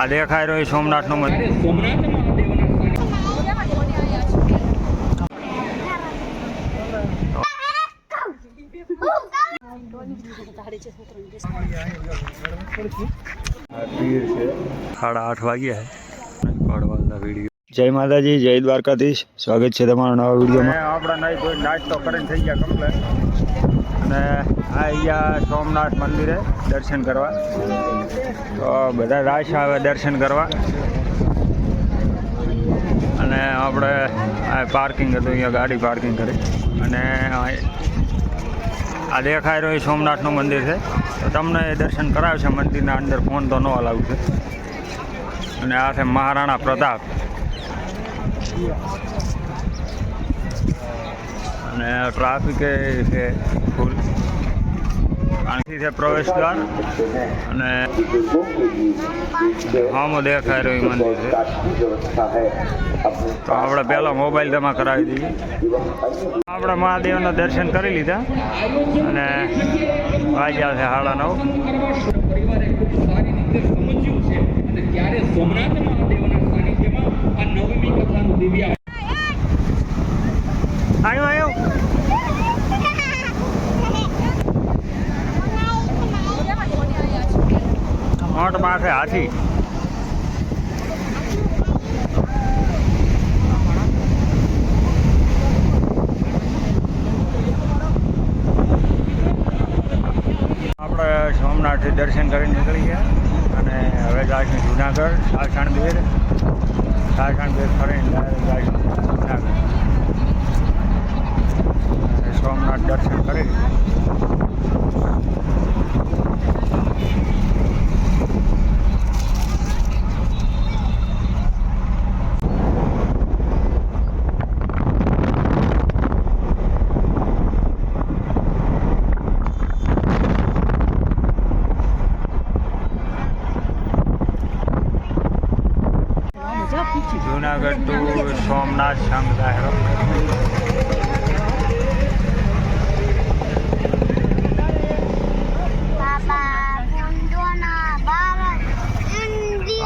આ દેખાય રહ્યો સોમનાથ સોમનાથનું મંદિર. સાડા આઠ વાગ્યા વીડિયો. જય માતાજી જય દ્વારકાધીશ. સ્વાગત છે તમારા નવા વિડીયોમાં. આપણે કોઈ નાસ્તો કરીને થઈ ગયા કમ્પ્લેટ અને આ અહીંયા સોમનાથ મંદિરે દર્શન કરવા. તો બધા રાશ આવે દર્શન કરવા. અને આપણે આ પાર્કિંગ હતું, અહીંયા ગાડી પાર્કિંગ કરી. અને આ- દેખાય રહ્યું સોમનાથનું મંદિર છે. તો તમને એ દર્શન કરાવશે, મંદિરના અંદર ફોન તો ન અલાઉ છે. અને આ છે મહારાણા પ્રતાપ. અને ટ્રાફિક છે ફૂલ. આથી છે પ્રવેશ દ્વાર અને હામો દેખાય રહ્યું મંદિર છે. તો આપણે પહેલાં મોબાઈલ જમા કરાવી દઈએ. આપણે મહાદેવના દર્શન કરી લીધા અને વાગ્યા છે સાડા નવ. આવ્યો ખૂબ સારી રીતે સમજ્યું છે અને ત્યારે સોમનાથ મહાદેવના સાનિધ્યમાં આ નવમી કથાનું દિવ્ય આવ્યો આવ્યો મોટ પાસે હાથી. આપણે સોમનાથથી દર્શન કરીને નીકળી ગયા અને હવે જાય જુનાગઢ સાસણ બેર ફરીને બેર ફરીને જુનાગઢ. અને સોમનાથ દર્શન કરી જુનાગઢ ટુ સોમનાથ સંઘ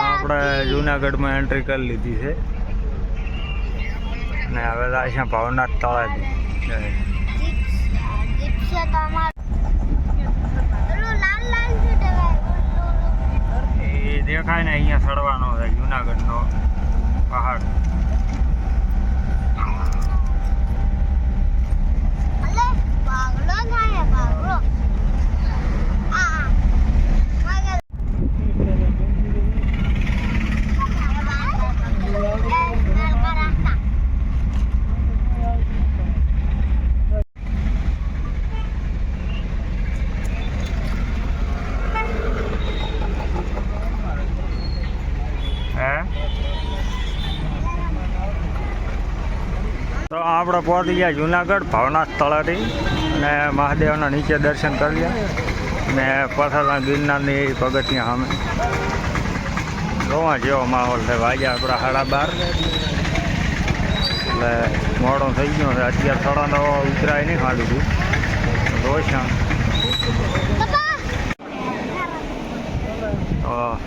આપણે જુનાગઢમાં એન્ટ્રી કરી લીધી છે. ને હવે અહીંયા ભાવનાથ તળાજી. એ દેખાય ને અહીંયા ચડવાનો છે, જુનાગઢનો પહાડ. તો આપણે પહોંચી ગયા જુનાગઢ ભાવના સ્થળેથી અને મહાદેવના નીચે દર્શન કરી લ્યા ને પથાલા ગિરનારની પગથિયા સામે. જોવા જેવો માહોલ છે. વાગ્યા આપણા સાડા બાર. એટલે મોડો થઈ ગયો છે. અત્યારે થોડા ઉતરાય નહીં ખાધું હતું રોશન. તો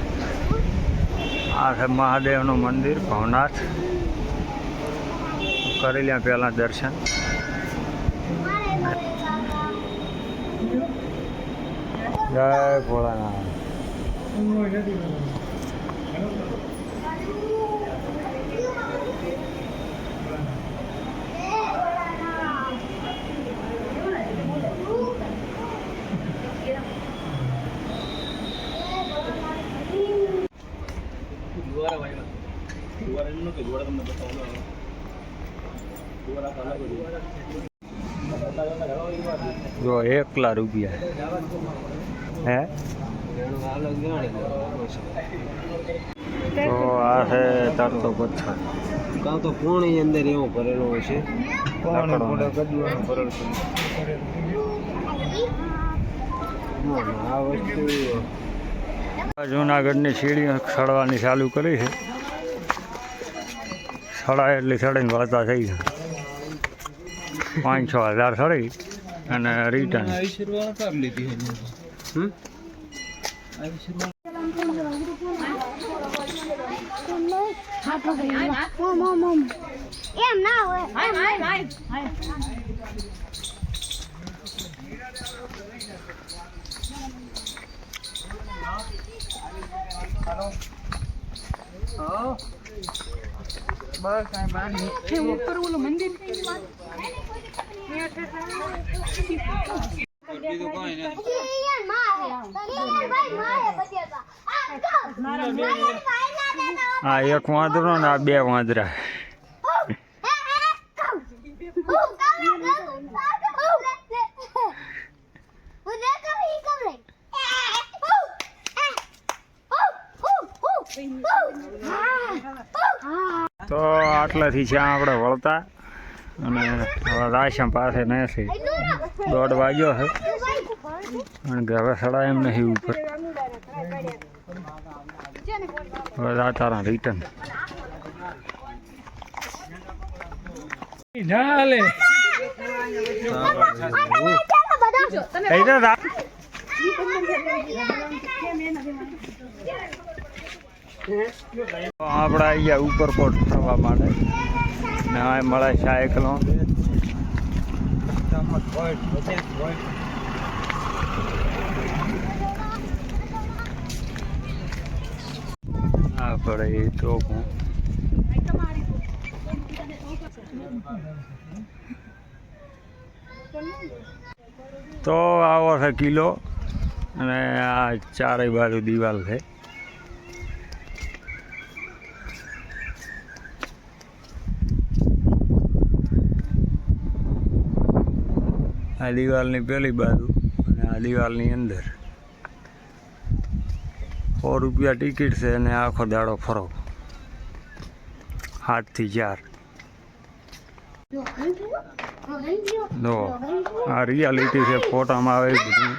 આ છે મહાદેવનું મંદિર, ભવનાથ. કરી લ્યા પહેલાં દર્શન જય ભોળાનાથ જો એકલા રૂપિયા. હે? તો આ છે તરતો પથ્થર કાં તો પૂર્ણી અંદર એવો ભરેલો હોય છે? આ વસ્તુ. જુનાગઢની સીડી સડવાની ચાલુ કરી છે. સડાય એટલી સડીને વળતા થઈ ગયા પાંચ છ હજાર સોરી અને રિટર્ન હમ? એમ ના હોય. આ એક વાંદરો ને આ બે વાંદરા. તો આટલાથી છે આપણે વળતા અને રાશન પાસે નથી. દોઢ વાગ્યો છે. અને હવે સડાય એમ નથી ઉપર. હવે રાતારા રિટર્ન ઉપર કોટ આપણે અહીંયા ઉપરકોટ થવા માટે ને મળે સાયકલો. આપણે એ તો હું. તો આવો છે કિલો. અને આ ચારેય બાજુ દિવાલ છે. આ દિવાલની પહેલી બાજુ અને આ દિવાલની અંદર. સો રૂપિયા ટિકિટ છે અને આખો દાડો ફરો સાતથી ચાર. જો, આ રિયાલિટી છે, ફોટામાં આવે બધું.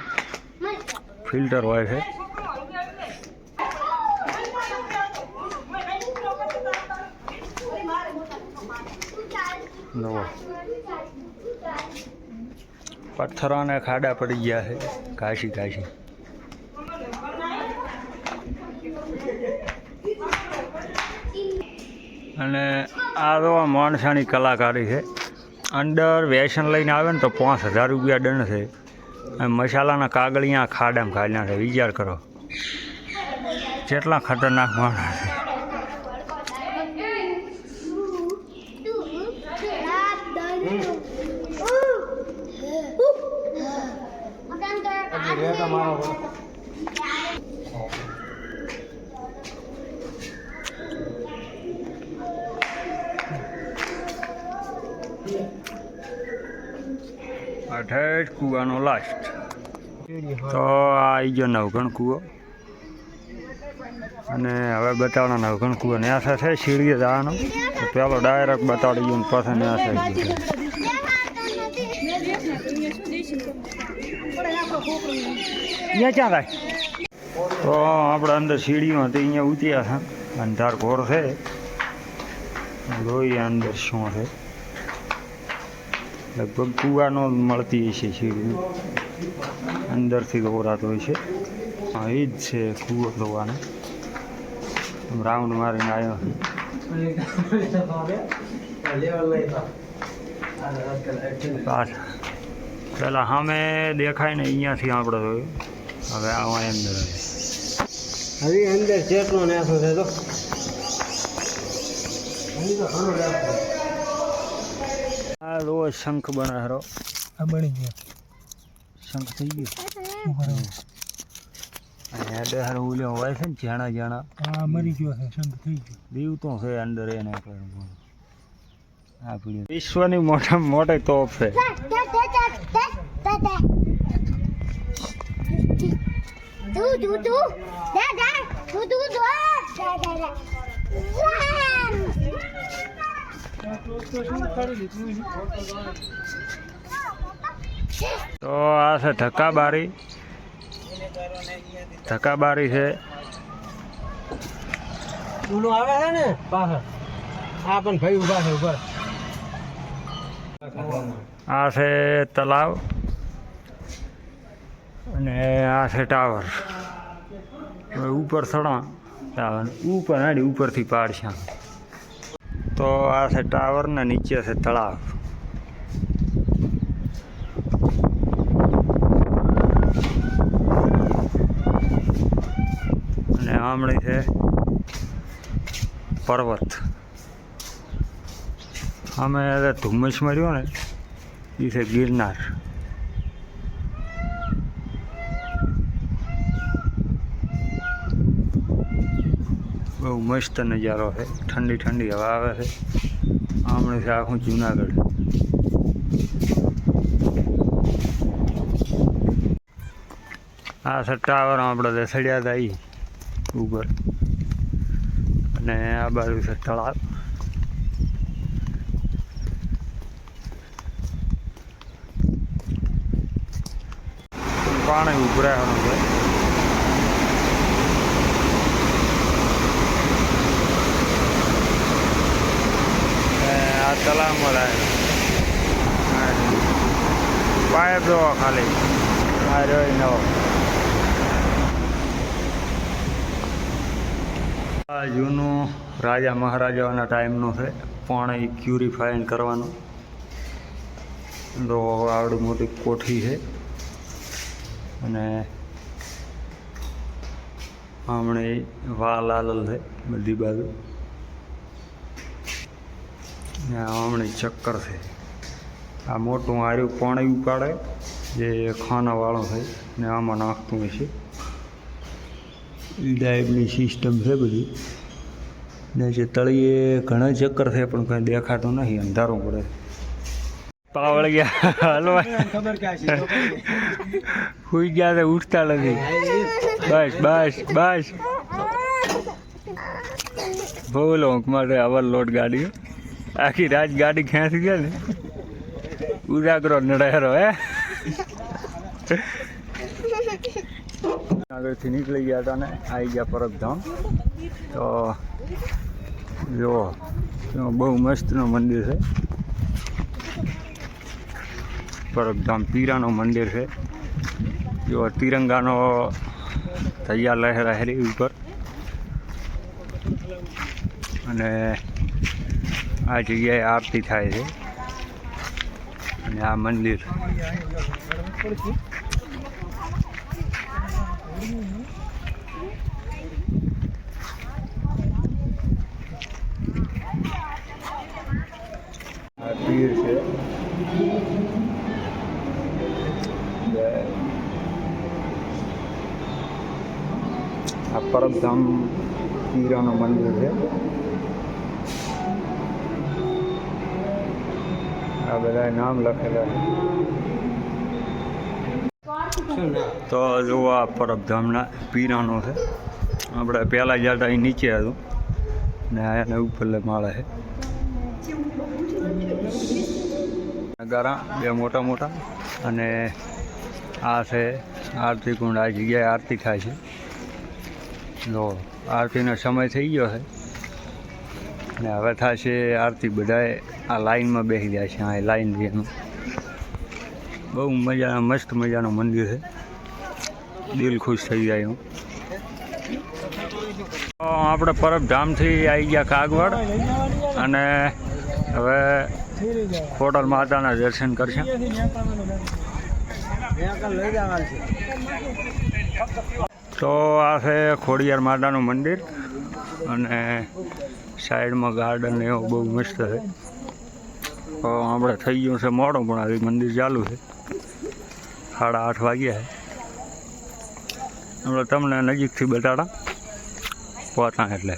ફિલ્ટર હોય છે. જુઓ પથ્થરોને ખાડા પડી ગયા છે. કાશી કાશી અને આ તો માણસાની કલાકારી છે. અંદર વેસન લઈને આવે ને તો પાંચ હજાર રૂપિયા દંડ છે. અને મસાલાના કાગળિયા ખાડામાં ખાલ્યા છે. વિચાર કરો. કેટલા ખતરનાક માણસ છે અઠેઠ કૂવાનો લાસ્ટ તો આવી ગયો નવઘણ કૂવો. અને હવે બતાવવાનો નવઘણ કૂવો ન્યા સાથે શીડીએ જવાનો. તો પેલો ડાયરેક્ટ બતાડી ગયો ને પાછા ન્યા સાથે અહીંયા ક્યાં થાય? તો આપણે અંદર સીડીમાં હતી, અહીંયા ઉતર્યા છે. અંધાર ઘોર છે. જોઈએ અંદર શું છે. લગભગ કૂવાનો મળતી હશે સીડી અંદરથી દોરાતો હોય છે. હા, એ જ છે કૂવો દોવાનો રાઉન્ડ મારીને આવ્યો પેલા સામે દેખાય ને અહીંયાથી આપણે જોયું. હવે આવા અંદર હવે અંદર ચેટલો નાખો છે તો. આ રોજ શંખ બનાવેલો આ બની ગયો. શંખ થઈ ગયો? અને ડહર ઉલ્યો હોય છે ને જાણા જાણા આ મરી ગયો છે શંખ થઈ ગયો. દીવ તો છે અંદર એને વિશ્વની મોટા મોટી તોપ છે. તું તું તું દા દા તું તું તું દા દા દા તો આ છે ધક્કાબારી ધક્કાબારી છે. ઓલું આવે છે ને? પાછળ આ પણ ભાઈ ઊભા છે ઊભા આ છે તલાવ અને આ છે ટાવર. ઉપર સડા ટાવર. ઉપર હાડી ઉપરથી પાડશે તો આ છે ટાવર ને નીચે છે તળાવ. અને આમળી છે પર્વત. અમે ધુમ્મસ મર્યો ને એ છે ગિરનાર. બહુ મસ્ત નજારો છે. ઠંડી ઠંડી હવા આવે છે. આમણે છે આખું જુનાગઢ. આ છે ટાવર આપણે દસડ્યા હતા ઈ ઉપર. અને આ બાજુ છે તળાવ. પાણી ઉભરાવાનું છે. તલાવમાં લાગે પાઇપ જોવો ખાલી. આ રહ્યો નવો આ જૂનું રાજા મહારાજાઓના ટાઈમનું છે. પાણી ક્યુરિફાઈન કરવાનું. તો આવડી મોટી કોઠી છે. અને હમણાં વાલ આલેલ છે બધી બાજુ. હમણે ચક્કર છે. આ મોટું આર્યું પાણી ઉપાડે જે ખાનાવાળો છે, ને આમાં નાખતું હશે એ ટાઈપની સિસ્ટમ છે બધી. ને જે તળીએ ઘણા ચક્કર છે, પણ કંઈ દેખાતું નથી, અંધારું પડે. પાવળ ગયા હલવા સુઈ ગયા છે, ઉઠતા નથી. બસ બસ બસ. બહુ લોંક માટે લોટ ગાડીઓ. આખી રાત ગાડી ખેંચી ગયા ને? ઉજાગરો નડાયરો હે? આગળથી નીકળી ગયા હતા ને આવી ગયા પરબધામ. તો જુઓ બહુ મસ્તનું મંદિર છે. પરબધામ પીરાનું મંદિર છે. જો તિરંગાનો તૈયાર લહેરાહેરી ઉપર. અને આ જગ્યાએ આરતી થાય છે. અને આ મંદિર. આ પીર છે. આ પરબધામ પીરાનું મંદિર છે. આ બધા નામ લખેલા તો જુઓ આ પરબધામના પીરાનો છે. આપણે પહેલાં જ્યાં અહીં નીચે હતું. ને એને ઉપરલે માળે છે. નગારા, બે મોટા મોટા. અને આ છે આરતી કુંડ આ જગ્યાએ આરતી થાય છે. જો આરતીનો સમય થઈ ગયો છે. ને હવે થશે આરતી બધાએ આ લાઈનમાં બેસી જાય છે, આ લાઈન છે એનું બહુ મજા, મસ્ત મજાનું મંદિર છે. દિલ ખુશ થઈ જાય હું આપણે પરબધામથી આવી ગયા કાગવડ અને હવે હોટલ માતાના દર્શન કરશે. તો આ છે ખોડિયાર માતાનું મંદિર અને સાઈડમાં ગાર્ડન એવો બહુ મસ્ત છે. આપણે થઈ ગયું છે મોડું, પણ આવી મંદિર ચાલુ છે. સાડા આઠ વાગ્યા છે. આપણે તમને નજીકથી બતાડા. પહોંચા એટલે.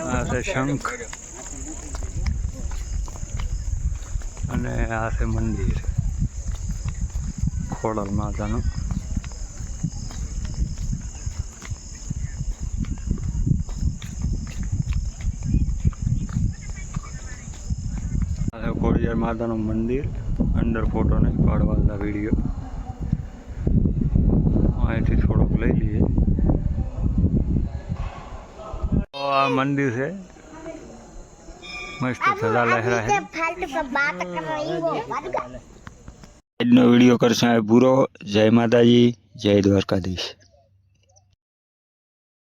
આ છે શંખ. અને આ છે મંદિર. ખોડલ માતાનું. जयमाधन मंदिर अंदर फ़ोटो नहीं पाड़ वीडियो वहाँ से थोड़ा ले लिए तो मंदिर से मस्त सजा लग रहा है वीडियो कर सा जय माता जय द्वारकाधीश